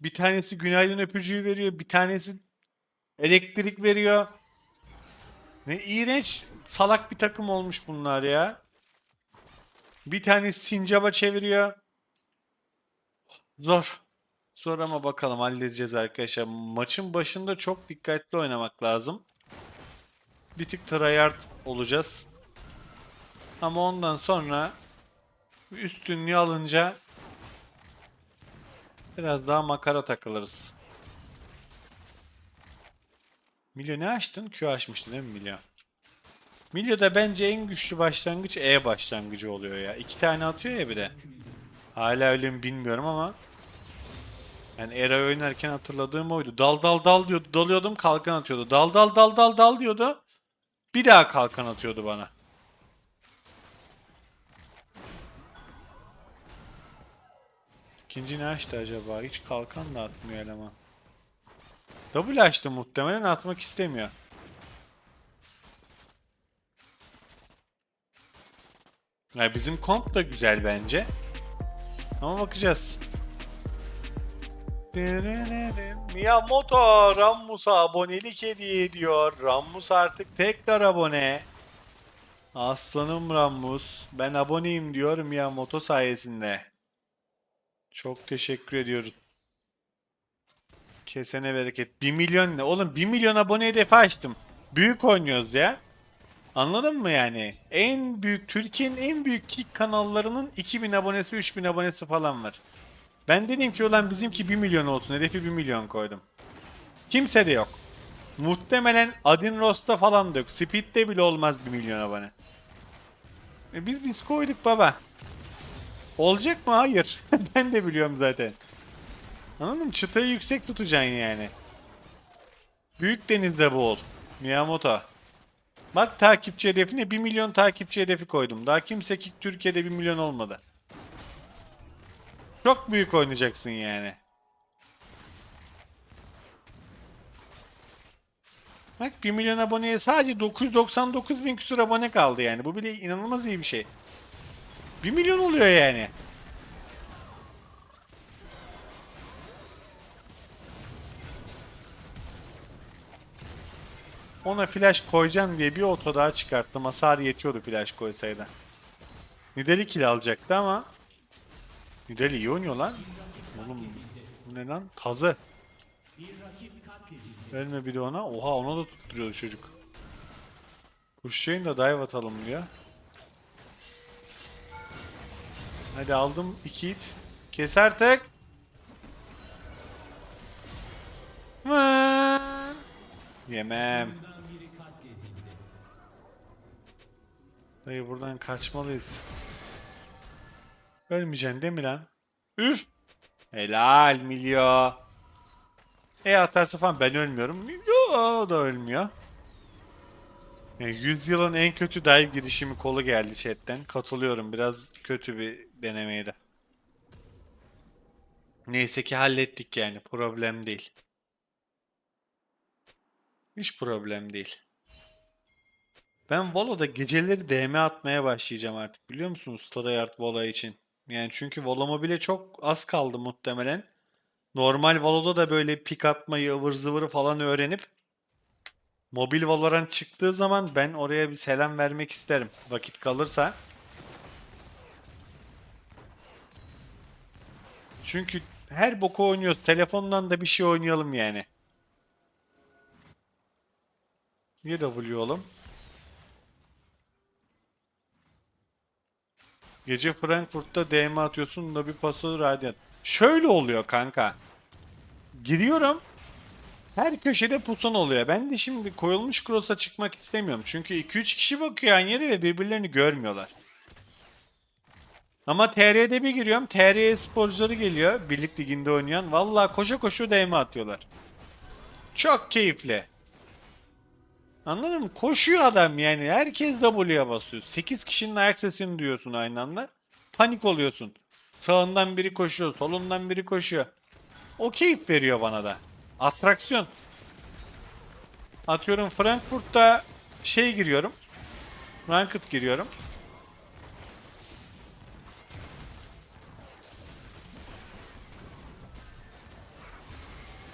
Bir tanesi günaydın öpücüğü veriyor. Bir tanesi elektrik veriyor. Ne iğrenç salak bir takım olmuş bunlar ya. Bir tanesi sincaba çeviriyor. Zor. Zor ama bakalım halledeceğiz arkadaşlar. Maçın başında çok dikkatli oynamak lazım. Bir tık tryhard olacağız. Ama ondan sonra üstünlüğü alınca biraz daha makara takılırız. Milyo ne açtın? Q açmıştın değil mi Milyo? Milyo'da bence en güçlü başlangıç E başlangıcı oluyor ya. İki tane atıyor ya bir de. Hala öyle mi bilmiyorum ama. Yani Era oynarken hatırladığım oydu. Dal dal dal diyordu. Dalıyordum kalkan atıyordu. Dal dal dal dal dal diyordu. Bir daha kalkan atıyordu bana. İkinci ne açtı acaba? Hiç kalkan da atmıyor eleman. W açtı muhtemelen atmak istemiyor. Ya bizim komp da güzel bence. Ama bakacağız. Miyamoto Rammus'a abonelik hediye ediyor. Rammus artık tekrar abone. Aslanım Rammus. Ben aboneyim diyor Miyamoto sayesinde. Çok teşekkür ediyoruz. Kesene bereket. 1 milyon ne? Oğlum 1 milyon abone hedefi açtım. Büyük oynuyoruz ya. Anladın mı yani? En büyük Türkiye'nin en büyük kick kanallarının 2000 abonesi 3000 abonesi falan var. Ben dedim ki ulan bizimki 1 milyon olsun. Hedefi 1 milyon koydum. Kimse de yok. Muhtemelen Adin Rost'ta falan da yok. Speed'de bile olmaz 1 milyon abone. E biz biz koyduk baba. Olacak mı? Hayır. ben de biliyorum zaten. Anladın mı? Çıtayı yüksek tutacaksın yani. Büyük denizde boğul. Miyamoto. Bak takipçi hedefine 1 milyon takipçi hedefi koydum. Daha kimse ki Türkiye'de 1 milyon olmadı. Çok büyük oynayacaksın yani. Bak 1 milyon aboneye sadece 999 bin küsur abone kaldı yani. Bu bile inanılmaz iyi bir şey. 1 milyon oluyor yani. Ona flash koyacağım diye bir oto daha çıkarttım. Hasar yetiyordu flash koysaydı. Nidali kill alacaktı ama Nidali iyi oynuyor lan. Oğlum bu ne lan? Tazı. Ölme bir de ona. Oha ona da tutturuyordu çocuk. Pushçayın da dive atalım diyor. Hadi aldım iki hit. Kes artık. Vaa! Yemem. Dayı buradan kaçmalıyız. Ölmeyeceksin değil mi lan? Üf! Helal milyo. E atarsa falan ben ölmüyorum. Yo o da ölmüyor. Yani yüzyılın en kötü dive girişimi kolu geldi chatten. Katılıyorum. Biraz kötü bir denemeydi. Neyse ki hallettik yani. Problem değil. Hiç problem değil. Ben Valo'da geceleri DM atmaya başlayacağım artık biliyor musunuz? Tryhard Valo için. Yani çünkü Valo Mobile çok az kaldı muhtemelen. Normal Valo'da da böyle pik atmayı, ıvır zıvırı falan öğrenip Mobil Valorant çıktığı zaman ben oraya bir selam vermek isterim. Vakit kalırsa. Çünkü her boku oynuyoruz. Telefondan da bir şey oynayalım yani. Niye W oğlum? Gece Frankfurt'ta DM atıyorsun da bir paso radyant. Şöyle oluyor kanka. Giriyorum. Her köşede pusan oluyor. Ben de şimdi koyulmuş cross'a çıkmak istemiyorum. Çünkü 2-3 kişi bakıyor aynı yere ve birbirlerini görmüyorlar. Ama TR'de bir giriyorum. TR sporcuları geliyor. Birlik liginde oynayan. Vallahi koşa koşa DM atıyorlar. Çok keyifli. Anladın mı? Koşuyor adam yani. Herkes W'ye basıyor. 8 kişinin ayak sesini duyuyorsun aynı anda. Panik oluyorsun. Sağından biri koşuyor, solundan biri koşuyor. O keyif veriyor bana da. Atraksiyon. Atıyorum Frankfurt'ta şey giriyorum. Ranked giriyorum.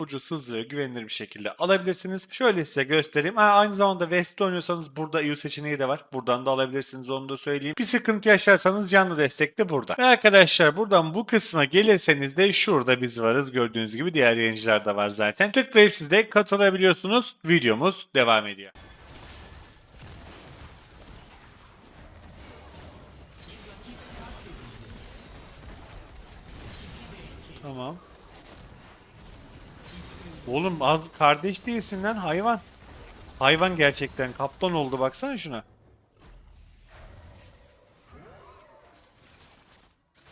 Ucuz, hızlı ve güvenilir bir şekilde alabilirsiniz. Şöyle size göstereyim. Ha, aynı zamanda West'te oynuyorsanız burada EU seçeneği de var. Buradan da alabilirsiniz onu da söyleyeyim. Bir sıkıntı yaşarsanız canlı destek de burada. Ve arkadaşlar buradan bu kısma gelirseniz de şurada biz varız. Gördüğünüz gibi diğer yayıncılar da var zaten. Tıklayıp siz de katılabiliyorsunuz. Videomuz devam ediyor. Tamam. Oğlum az kardeş değilsin lan hayvan. Hayvan gerçekten kaplan oldu baksana şuna.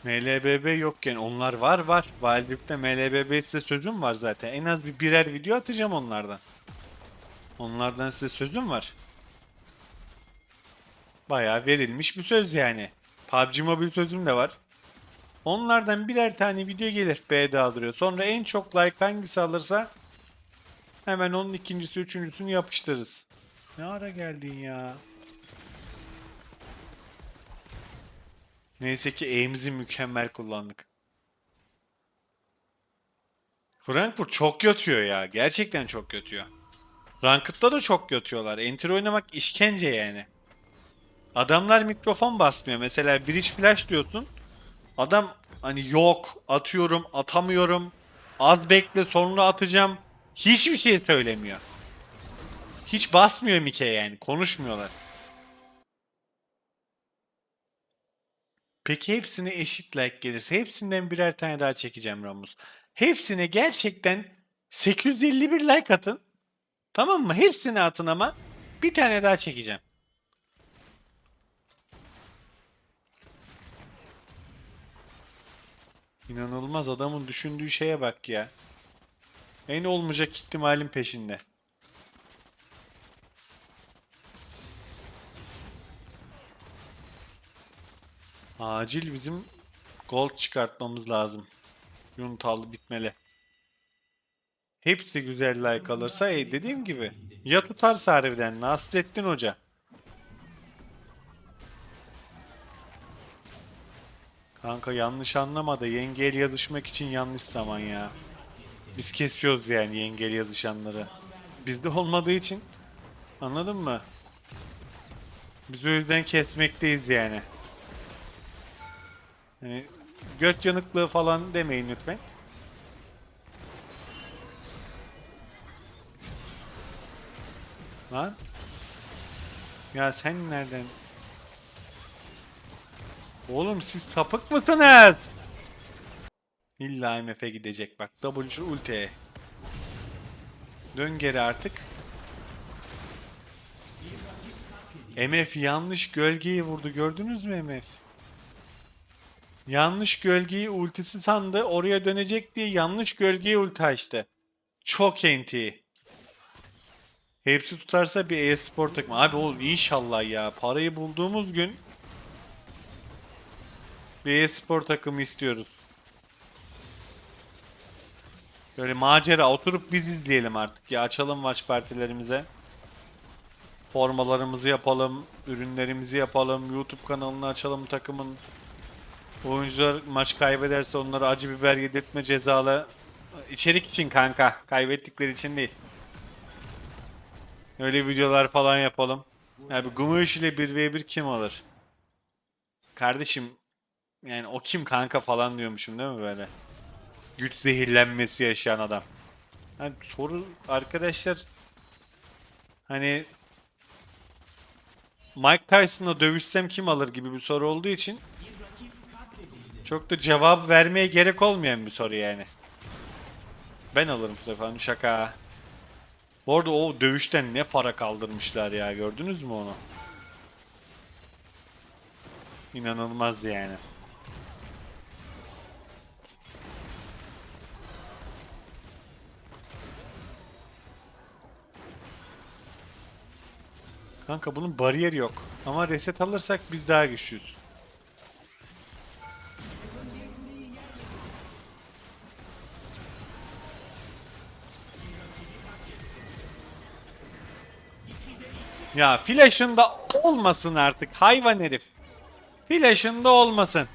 MLBB yokken onlar var var. Wild Rift'te MLBB size sözüm var zaten. En az bir birer video atacağım onlardan. Onlardan size sözüm var. Bayağı verilmiş bir söz yani. PUBG Mobile sözüm de var. Onlardan birer tane video gelir B'de aldırıyor. Sonra en çok like hangisi alırsa hemen onun ikincisi, üçüncüsünü yapıştırırız. Ne ara geldin ya? Neyse ki aim'imizi mükemmel kullandık. Frankfurt çok yatıyor ya. Gerçekten çok yatıyor. Ranked'da da çok yatıyorlar. Enter oynamak işkence yani. Adamlar mikrofon basmıyor. Mesela bridge flash diyorsun. Adam hani yok atıyorum atamıyorum az bekle sonra atacağım hiçbir şey söylemiyor. Hiç basmıyor Mike yani konuşmuyorlar. Peki hepsine eşit like gelirse hepsinden birer tane daha çekeceğim Ramus. Hepsine gerçekten 851 like atın. Tamam mı? Hepsini atın ama bir tane daha çekeceğim. İnanılmaz adamın düşündüğü şeye bak ya. En olmayacak ihtimalin peşinde. Acil bizim gold çıkartmamız lazım. Yuntallı bitmeli. Hepsi güzel like alırsa e, dediğim gibi. Ya tutarsa harbiden Nasrettin Hoca. Kanka yanlış anlama da yengel yazışmak için yanlış zaman ya. Biz kesiyoruz yani yengel yazışanları. Bizde olmadığı için anladın mı? Biz o yüzden kesmekteyiz yani. Hani göt yanıklığı falan demeyin lütfen. Lan. Ya sen nereden? Oğlum siz sapık mısınız? İlla MF'e gidecek bak. W ulti. Dön geri artık. MF yanlış gölgeyi vurdu. Gördünüz mü MF? Yanlış gölgeyi ultisi sandı. Oraya dönecek diye yanlış gölgeyi ulti açtı. Çok enti. Hepsi tutarsa bir e-spor takımı. Abi oğlum inşallah ya. Parayı bulduğumuz gün bir e-spor takımı istiyoruz. Böyle macera oturup biz izleyelim artık ya. Açalım maç partilerimize. Formalarımızı yapalım. Ürünlerimizi yapalım. YouTube kanalını açalım takımın. Oyuncular maç kaybederse onlara acı biber yedirtme cezalı. İçerik için kanka. Kaybettikleri için değil. Öyle videolar falan yapalım. Abi Gumuş ile 1v1 kim alır? Kardeşim yani o kim kanka falan diyormuşum değil mi böyle? Güç zehirlenmesi yaşayan adam. Yani soru arkadaşlar hani Mike Tyson'la dövüşsem kim alır gibi bir soru olduğu için çok da cevap vermeye gerek olmayan bir soru yani. Ben alırım bu sefer şaka. Bu arada o dövüşten ne para kaldırmışlar ya gördünüz mü onu? İnanılmaz yani. Kanka bunun bariyeri yok. Ama reset alırsak biz daha güçlüyüz. Ya flash'ında olmasın artık hayvan herif. Flash'ında olmasın.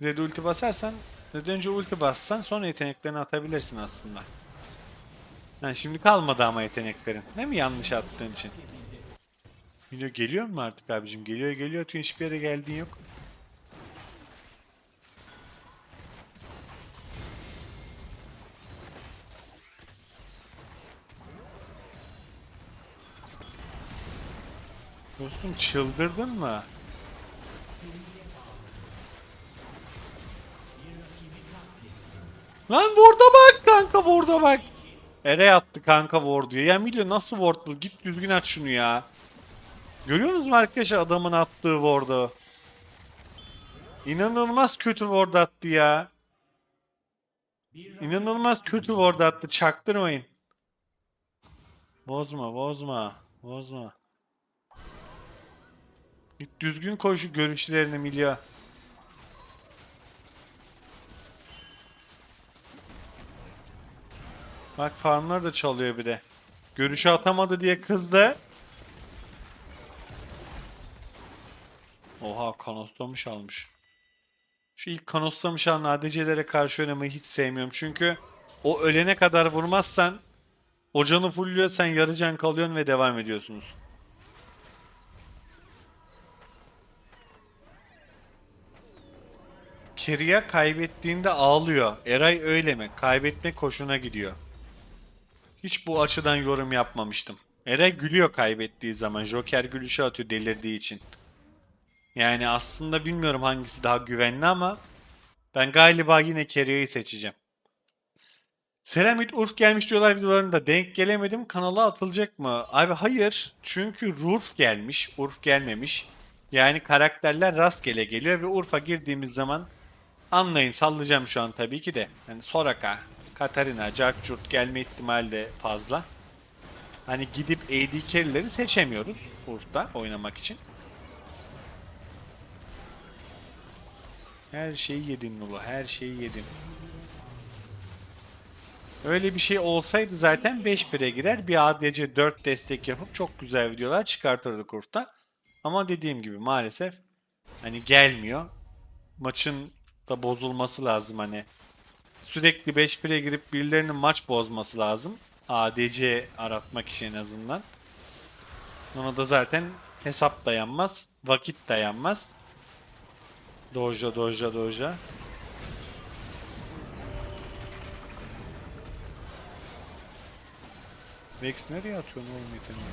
Zed ulti basarsan Neden önce ulti bassan sonra yeteneklerini atabilirsin aslında. Ha, şimdi kalmadı ama yeteneklerin. Değil mi yanlış attığın için? Milo geliyor mu artık abicim? Geliyor geliyor. Tüm hiçbir yere geldiğin yok. Dostum çıldırdın mı? Lan Ward'a bak kanka Ward'a bak. Ere attı kanka Ward diyor. Ya Milyo nasıl Ward bu? Git düzgün aç şunu ya. Görüyor musunuz arkadaşlar adamın attığı Ward'u? İnanılmaz kötü Ward attı ya. İnanılmaz kötü Ward attı. Çaktırmayın. Bozma bozma. Bozma. Git düzgün koy şu görüşlerini Milyo. Bak farmlar da çalıyor bir de. Görüşü atamadı diye kızdı. Oha kanoslamış almış. Şu ilk kanoslamış alan ADC'lere karşı oynamayı hiç sevmiyorum. Çünkü o ölene kadar vurmazsan o canı fullüyor sen yarı can kalıyorsun ve devam ediyorsunuz. Keria kaybettiğinde ağlıyor. Eray öyle mi? Kaybetmek hoşuna gidiyor. Hiç bu açıdan yorum yapmamıştım. Eray gülüyor kaybettiği zaman. Joker gülüşü atıyor delirdiği için. Yani aslında bilmiyorum hangisi daha güvenli ama ben galiba yine Keria'yı seçeceğim. Selamit Urf gelmiş diyorlar videolarında. Denk gelemedim. Kanala atılacak mı? Abi hayır. Çünkü Rurf gelmiş. Urf gelmemiş. Yani karakterler rastgele geliyor ve Urf'a girdiğimiz zaman anlayın sallayacağım şu an tabii ki de. Yani Soraka, Katarina, Jack Jurt gelme ihtimali de fazla. Hani gidip AD carry'leri seçemiyoruz Urf'ta oynamak için. Her şeyi yedin Nulu, her şeyi yedin. Öyle bir şey olsaydı zaten 5-1'e girer. Bir ADC 4 destek yapıp çok güzel videolar çıkartırdık Urf'ta. Ama dediğim gibi maalesef hani gelmiyor. Maçın da bozulması lazım hani. Sürekli 5-1'e girip birilerinin maç bozması lazım. ADC aratmak için en azından. Ona da zaten hesap dayanmaz. Vakit dayanmaz. Doja doja doja. Vex nereye atıyorsun oğlum yeteneği?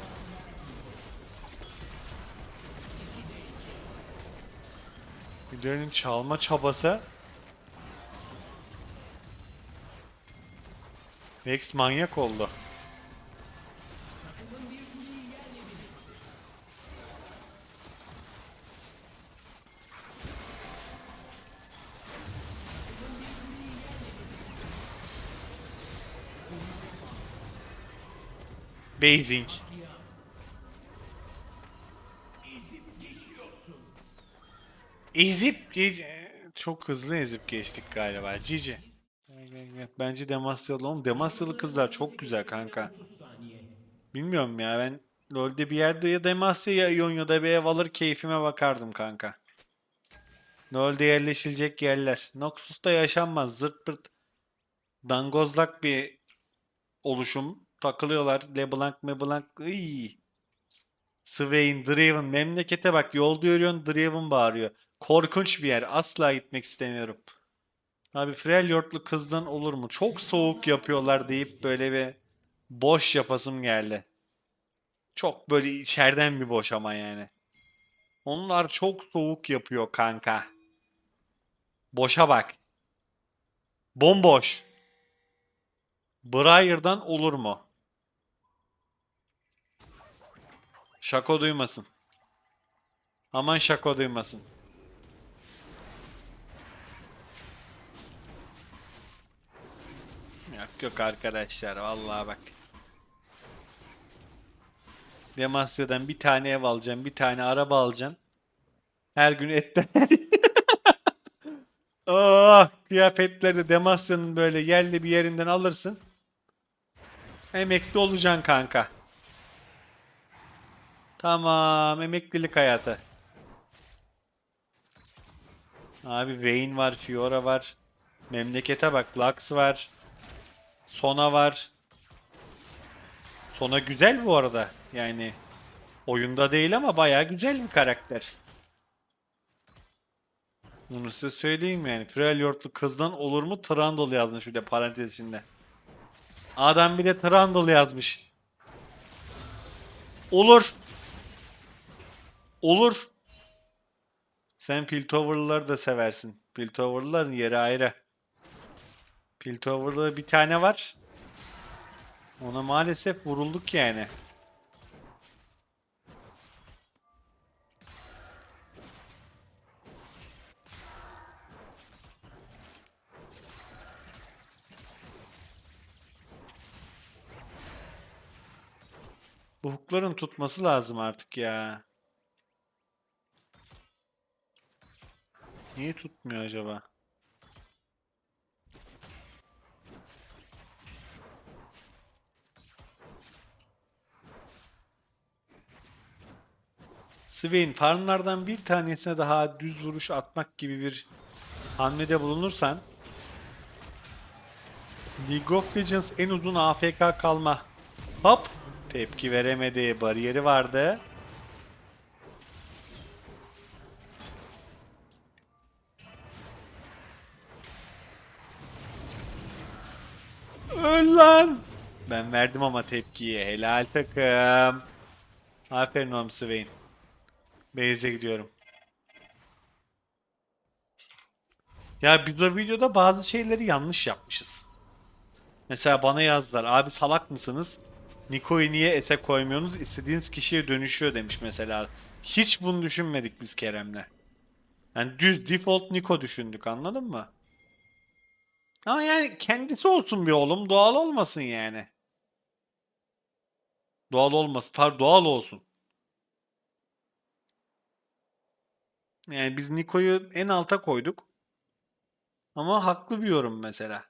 Birilerinin çalma çabası. Vex manyak oldu. Basing. Ezip çok hızlı ezip geçtik galiba. Cici. Bence Demasyalı oğlum. Demasyalı kızlar çok güzel kanka. Bilmiyorum ya ben LoL'de bir yerde ya Demasya ya Ionya'da bir ev alır keyfime bakardım kanka. LoL'de yerleşilecek yerler. Noxus'ta yaşanmaz. Zırt pırt dangozlak bir oluşum. Takılıyorlar. LeBlanc, MeBlanc. Iy. Swain, Draven. Memlekete bak. Yolda yürüyorsun Draven bağırıyor. Korkunç bir yer. Asla gitmek istemiyorum. Abi Freljord'lu kızdan olur mu? Çok soğuk yapıyorlar deyip böyle bir boş yapasım geldi. Çok böyle içeriden bir boş ama yani. Onlar çok soğuk yapıyor kanka. Boşa bak. Bomboş. Briar'dan olur mu? Şako duymasın. Aman şako duymasın. Yok arkadaşlar vallahi bak. Demasya'dan bir tane ev alacağım, bir tane araba alacağım. Her gün etten Oh, kıyafetleri de Demasya'nın böyle yerli bir yerinden alırsın. Emekli olacaksın kanka. Tamam, emeklilik hayatı. Abi Vayne var, Fiora var. Memlekete bak. Lux var. Sona var. Sona güzel bu arada. Yani oyunda değil ama bayağı güzel bir karakter. Bunu size söyleyeyim yani. Freljord'lu kızdan olur mu? Trundle yazmış bir de parantez içinde. Adam bir de Trundle yazmış. Olur. Olur. Sen Piltover'ları da seversin. Piltover'ların yeri ayrı. Piltover'da bir tane var. Ona maalesef vurulduk yani. Bu hookların tutması lazım artık ya. Niye tutmuyor acaba? Swain, farmlardan bir tanesine daha düz vuruş atmak gibi bir hamlede bulunursan League of Legends en uzun AFK kalma. Hop! Tepki veremedi. Bariyeri vardı. Öl lan! Ben verdim ama tepkiyi. Helal takım. Aferin oğlum Swain. Base'e gidiyorum. Ya biz o videoda bazı şeyleri yanlış yapmışız. Mesela bana yazdılar. Abi salak mısınız? Niko'yu niye ese koymuyorsunuz? İstediğiniz kişiye dönüşüyor demiş mesela. Hiç bunu düşünmedik biz Kerem'le. Yani düz default Niko düşündük anladın mı? Ama yani kendisi olsun bir oğlum. Doğal olmasın yani. Doğal olmasın. Pardon doğal olsun. Yani biz Niko'yu en alta koyduk. Ama haklı bir yorum mesela.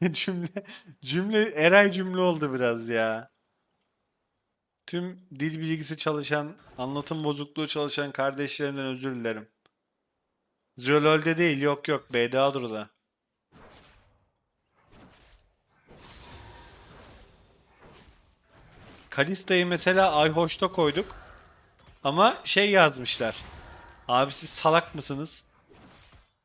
cümle cümle Eray cümle oldu biraz ya. Tüm dil bilgisi çalışan, anlatım bozukluğu çalışan kardeşlerimden özür dilerim. Zolol'de değil, yok yok, BDA'dır da. Kalista'yı mesela Ayhoş'ta koyduk. Ama şey yazmışlar. Abi siz salak mısınız?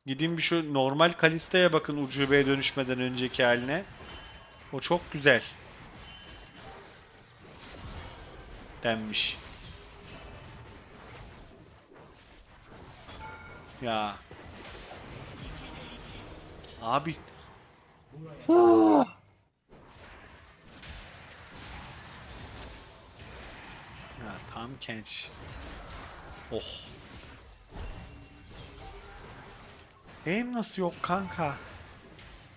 Gidin bir şu normal Kalista'ya bakın ucubeye dönüşmeden önceki haline. O çok güzel. Denmiş. Ya. Abi. ya tam genç. Oh. Aim nasıl yok kanka?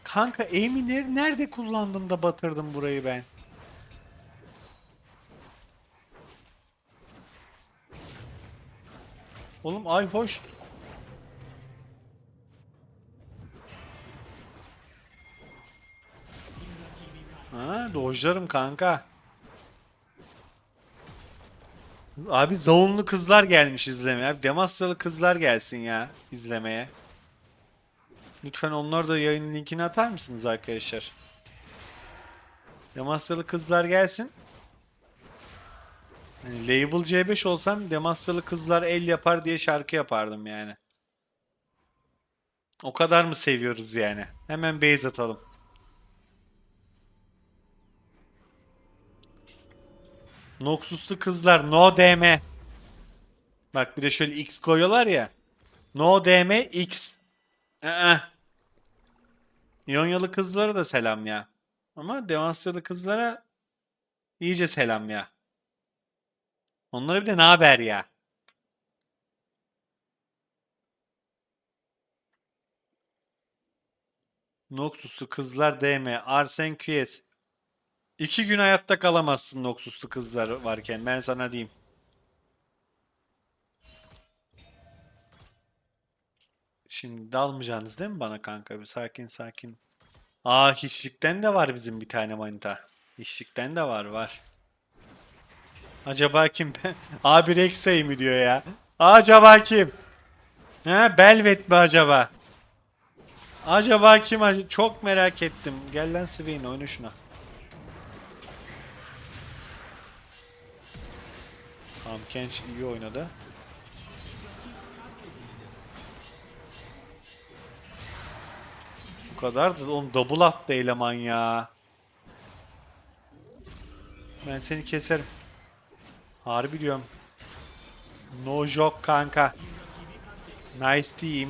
Kanka aim'i ner- nerede kullandım da batırdım burayı ben? Oğlum ay hoş. Ha, dojlarım kanka. Abi zavunlu kızlar gelmiş izlemeye. Abi Demasyalı kızlar gelsin ya izlemeye. Lütfen onlar da yayın linkini atar mısınız arkadaşlar? Demasyalı kızlar gelsin. Hani Label C5 olsam Demasyalı kızlar el yapar diye şarkı yapardım yani. O kadar mı seviyoruz yani? Hemen base atalım. Noxus'lu kızlar no DM. Bak bir de şöyle X koyuyorlar ya. No DM X. Aa. İyonyalı kızlara da selam ya. Ama Demasyalı kızlara iyice selam ya. Onlara bir de ne haber ya? Noxus'lu kızlar DM. Arsen QS. İki gün hayatta kalamazsın Noxus'lu kızlar varken ben sana diyeyim. Şimdi dalmayacaksınız değil mi bana kanka? Bir sakin sakin. Aa hiçlikten de var bizim bir tane manita. Hiçlikten de var var. Acaba kim? Abi Rexey mi diyor ya? Acaba kim? Ha Belvet mi acaba? Acaba kim? Çok merak ettim. Gel lan Swain oyna şuna. Tamam Kench iyi oynadı. Bu kadar da oğlum double attı eleman ya. Ben seni keserim. Harbi diyorum. No joke kanka. Nice team.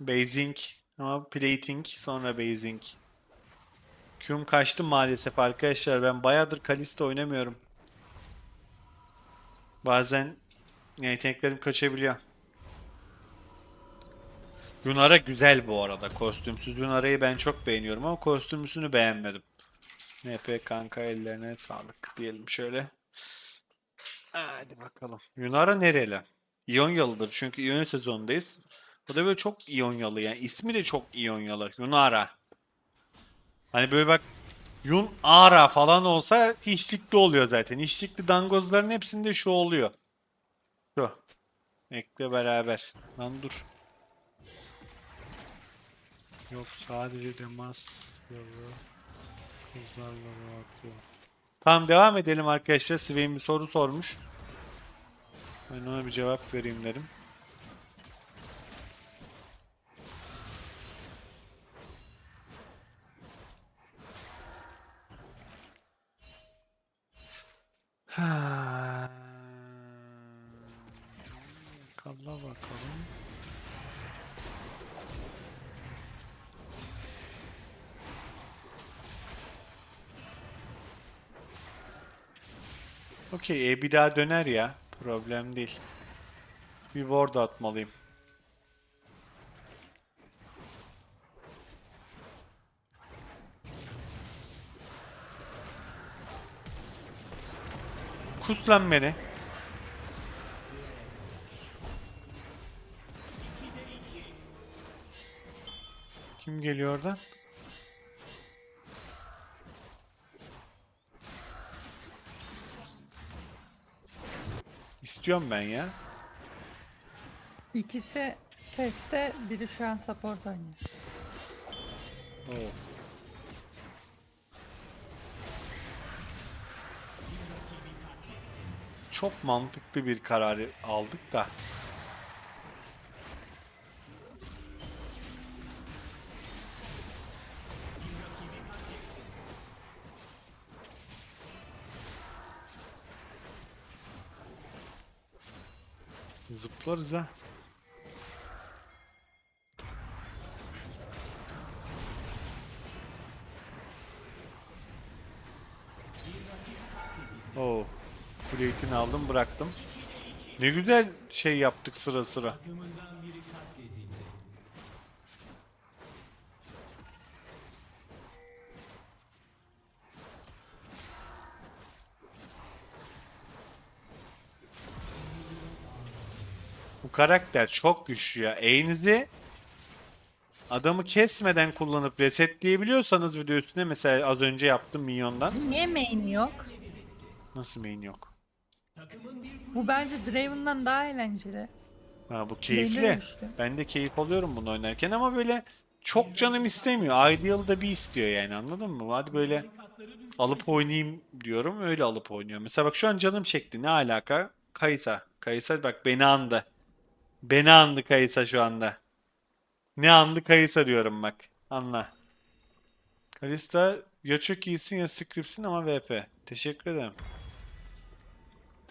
Basing ama plating sonra basing. Q'm kaçtı maalesef arkadaşlar. Ben bayağıdır Kalista oynamıyorum. Bazen yeteneklerim kaçabiliyor. Yunara güzel bu arada. Kostümsüz Yunara'yı ben çok beğeniyorum ama kostümlüsünü beğenmedim. NP kanka ellerine sağlık diyelim şöyle. Hadi bakalım. Yunara nereli? İyonyalıdır çünkü İonya sezonundayız. Bu da böyle çok İyonyalı yani ismi de çok İyonyalı. Yunara. Hani böyle bak Yun Ara falan olsa hiçlikli oluyor zaten. Hiçlikli dangozların hepsinde şu oluyor. Şu. Ekle beraber. Lan dur. Yok sadece temas kızlarla rahatlıyor. Tamam devam edelim arkadaşlar. Swain bir soru sormuş. Ben ona bir cevap vereyim dedim. Ha. Bakalım. Okey, e, bir daha döner ya. Problem değil. Bir ward atmalıyım. Kus lan beni. Kim geliyor oradan? İstiyorum ben ya. İkisi seste, biri şu an support oynuyor. Oo. Çok mantıklı bir kararı aldık da. Zıplarız ha. Aldım bıraktım. Ne güzel şey yaptık sıra sıra. Bu karakter çok güçlü ya. E'nizi adamı kesmeden kullanıp resetleyebiliyorsanız video üstüne mesela az önce yaptım minyondan. Niye main yok? Nasıl main yok? Bu bence Draven'dan daha eğlenceli. Ha bu keyifli. Ben de keyif alıyorum bunu oynarken ama böyle çok canım istemiyor. Ideal'da bir istiyor yani anladın mı? Hadi böyle alıp oynayayım diyorum öyle alıp oynuyor. Mesela bak şu an canım çekti. Ne alaka? Kaysa. Kaysa bak beni andı. Beni andı Kaysa şu anda. Ne andı Kaysa diyorum bak. Anla. Kalista ya çok iyisin ya scriptsin ama VP. Teşekkür ederim.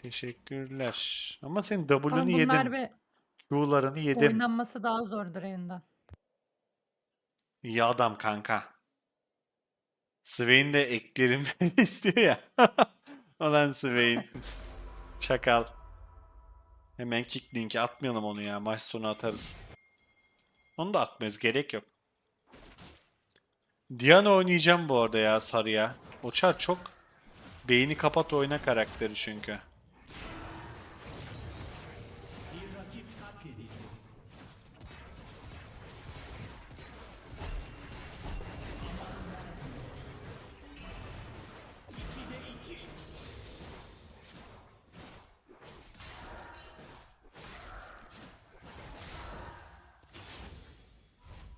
Teşekkürler. Ama senin Ama W'nu bunlar yedim. bir Q'larını yedim. oynanması daha zor Draven'dan. İyi adam kanka. Swain de eklerim istiyor ya. Olan Swain. Çakal. Hemen kick linki atmayalım onu ya. Maç sonu atarız. Onu da atmayız. Gerek yok. Diana oynayacağım bu arada ya sarıya. O çar çok beyni kapat oyna karakteri çünkü.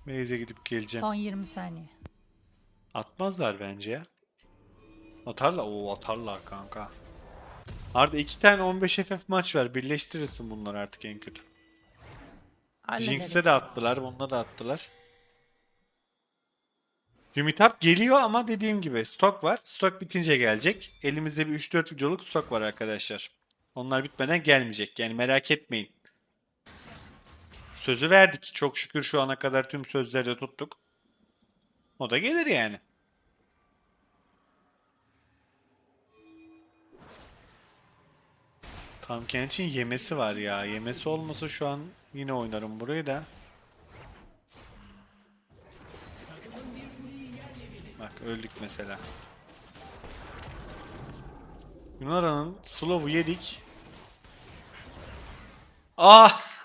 Beyze gidip geleceğim. Son 20 saniye. Atmazlar bence ya. Atarlar. Oo atarlar kanka. Arda iki tane 15 FF maç var. Birleştirirsin bunları artık en kötü. Jinx'e de attılar. Bunda da attılar. Humitap geliyor ama dediğim gibi stok var. Stok bitince gelecek. Elimizde bir 3-4 videoluk stok var arkadaşlar. Onlar bitmeden gelmeyecek. Yani merak etmeyin. Sözü verdik. Çok şükür şu ana kadar tüm sözleri de tuttuk. O da gelir yani. Tam için yemesi var ya. Yemesi olmasa şu an yine oynarım burayı da. Bak öldük mesela. Yunara'nın slow'u yedik. Ah!